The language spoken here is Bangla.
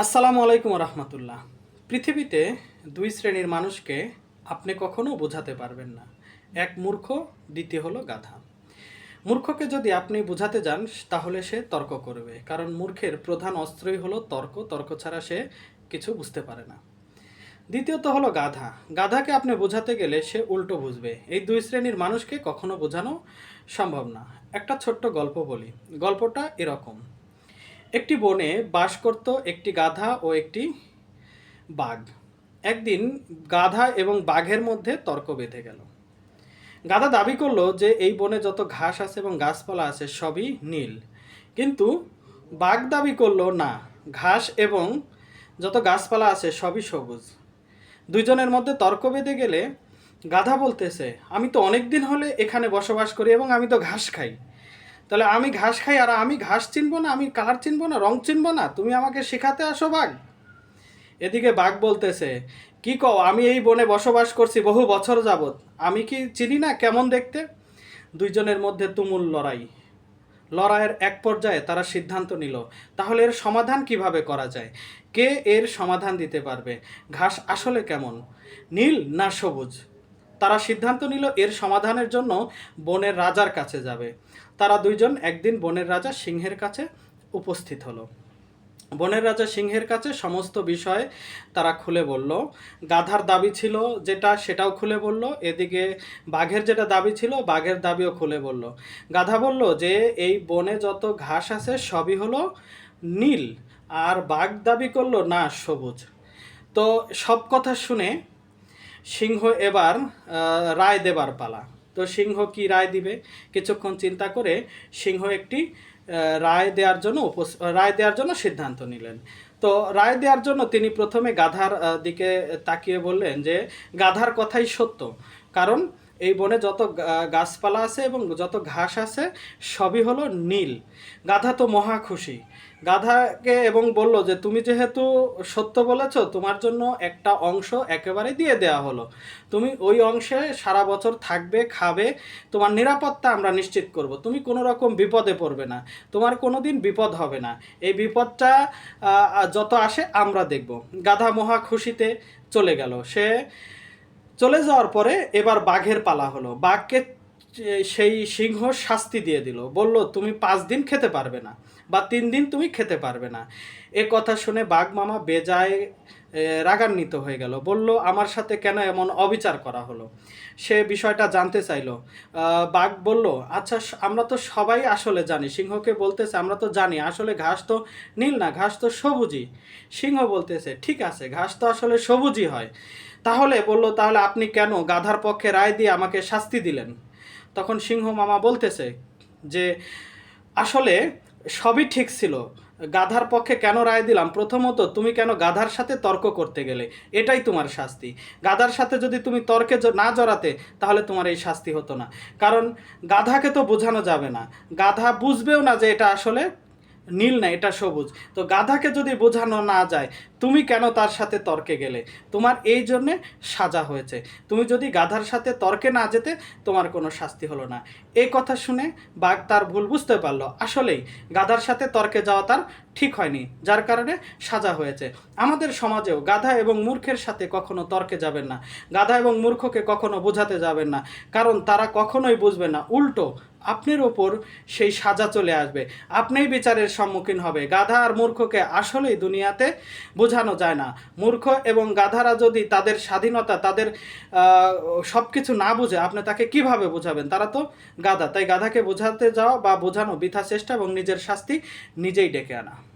আসসালামু আলাইকুম রহমতুল্লাহ। পৃথিবীতে দুই শ্রেণির মানুষকে আপনি কখনো বোঝাতে পারবেন না। এক মূর্খ, দ্বিতীয় হলো গাধা। মূর্খকে যদি আপনি বোঝাতে যান, তাহলে সে তর্ক করবে। কারণ মূর্খের প্রধান অস্ত্রই হলো তর্ক। তর্ক ছাড়া সে কিছু বুঝতে পারে না। দ্বিতীয়ত হলো গাধা। গাধাকে আপনি বোঝাতে গেলে সে উল্টো বুঝবে। এই দুই শ্রেণির মানুষকে কখনো বোঝানো সম্ভব না। একটা ছোট্ট গল্প বলি। গল্পটা এরকম। একটি বনে বাস করত একটি গাধা ও একটি বাঘ। একদিন গাধা এবং বাঘের মধ্যে তর্ক বেঁধে গেল। গাধা দাবি করল যে এই বনে যত ঘাস আছে এবং গাছপালা আছে সবই নীল। কিন্তু বাঘ দাবি করল, না, ঘাস এবং যত গাছপালা আছে সবই সবুজ। দুইজনের মধ্যে তর্ক বেঁধে গেলে গাধা বলতেছে, আমি তো অনেক দিন হলে এখানে বসবাস করি এবং আমি তো ঘাস খাই। তাহলে আমি ঘাস খাই আর আমি ঘাস চিনবো না, আমি কালার চিনবো না, রং চিনবো না, তুমি আমাকে শেখাতে আসো বাঘ। এদিকে বাঘ বলতেছে, কি কও, আমি এই বনে বসবাস করছি বহু বছর যাবৎ, আমি কি চিনি না কেমন দেখতে? দুইজনের মধ্যে তুমুল লড়াই। লড়াইয়ের এক পর্যায়ে তারা সিদ্ধান্ত নিল, তাহলে এর সমাধান কীভাবে করা যায়? কে এর সমাধান দিতে পারবে? ঘাস আসলে কেমন? নীল না সবুজ? তারা সিদ্ধান্ত নিল এর সমাধানের জন্য বনের রাজার কাছে যাবে। তারা দুইজন একদিন বনের রাজা সিংহের কাছে উপস্থিত হলো। বনের রাজা সিংহের কাছে সমস্ত বিষয় তারা খুলে বলল। গাধার দাবি ছিল যেটা সেটাও খুলে বলল। এদিকে বাঘের যেটা দাবি ছিল বাঘের দাবিও খুলে বলল। গাধা বলল যে, এই বনে যত ঘাস আছে সবই হলো নীল, আর বাঘ দাবি করল না সবুজ। তো সব কথা শুনে সিংহ এবার রায় দেবার পালা। তো সিংহ কি রায় দিবে? কিছুক্ষণ চিন্তা করে সিংহ একটি রায় দেওয়ার জন্য রায় দেওয়ার জন্য সিদ্ধান্ত নিলেন। তো রায় দেওয়ার জন্য তিনি প্রথমে গাধার দিকে তাকিয়ে বললেন যে, গাধার কথাই সত্য। কারণ এই বনে যত গাছপালা আছে এবং যত ঘাস আছে, সবই হলো নীল। গাধা তো মহা খুশি। গাধাকে এবং বলল যে, তুমি যেহেতু সত্য বলেছ, তোমার জন্য একটা অংশ একেবারে দিয়ে দেওয়া হলো। তুমি ওই অংশে সারা বছর থাকবে, খাবে, তোমার নিরাপত্তা আমরা নিশ্চিত করব। তুমি কোনো রকম বিপদে পড়বে না। তোমার কোনো দিন বিপদ হবে না। এই বিপদটা যত আসে আমরা দেখব। গাধা মহা খুশিতে চলে গেল। সে চলে যাওয়ার পরে এবার বাঘের পালা হলো। বাঘকে সেই সিংহ শাস্তি দিয়ে দিল। বলল, তুমি পাঁচ দিন খেতে পারবে না বা তিন দিন তুমি খেতে পারবে না। এ কথা শুনে বাঘ মামা বেজায় রাগান্বিত হয়ে গেল। বলল, আমার সাথে কেন এমন অবিচার করা হলো? সে বিষয়টা জানতে চাইলো। বাঘ বলল আচ্ছা আমরা তো সবাই আসলে জানি। সিংহকে বলতেছে, আমরা তো জানি। আসলে ঘাস তো নীল না, ঘাস তো সবুজই। সিংহ বলতেছে, ঠিক আছে, ঘাস তো আসলে সবুজই হয়। তাহলে, বলল, তাহলে আপনি কেন গাধার পক্ষে রায় দিয়ে আমাকে শাস্তি দিলেন? তখন সিংহ মামা বলতেছে যে, আসলে সবই ঠিক ছিল। গাধার পক্ষে কেন রায় দিলাম? প্রথমত, তুমি কেন গাধার সাথে তর্ক করতে গেলে? এটাই তোমার শাস্তি। গাধার সাথে যদি তুমি তর্কে না জড়াতে, তাহলে তোমার এই শাস্তি হতো না। কারণ গাধাকে তো বোঝানো যাবে না। গাধা বুঝবেও না যে এটা আসলে নীল না, এটা সবুজ। তো গাধাকে যদি বোঝানো না যায়, তুমি কেন তার সাথে তর্কে গেলে? তোমার এই জন্যে সাজা হয়েছে। তুমি যদি গাধার সাথে তর্কে না যেতে, তোমার কোনো শাস্তি হলো না। এই কথা শুনে বাঘ তার ভুল বুঝতে পারল। আসলেই, গাধার সাথে তর্কে যাওয়া তার ঠিক হয়নি, যার কারণে সাজা হয়েছে। আমাদের সমাজেও গাধা এবং মূর্খের সাথে কখনো তর্কে যাবেন না। গাধা এবং মূর্খকে কখনো বোঝাতে যাবেন না। কারণ তারা কখনোই বুঝবে না। উল্টো আপনার ওপর সেই সাজা চলে আসবে। আপনিই বিচারের সম্মুখীন হবে। গাধা আর মূর্খকে আসলেই দুনিয়াতে বোঝানো যায় না। মূর্খ এবং গাধারা যদি তাদের স্বাধীনতা, তাদের সব কিছু না বুঝে, আপনি তাকে কীভাবে বোঝাবেন? তারা তো গাধা। তাই গাধাকে বোঝাতে যাওয়া বা বোঝানো বৃথা চেষ্টা এবং নিজের শাস্তি নিজেই ডেকে আনা।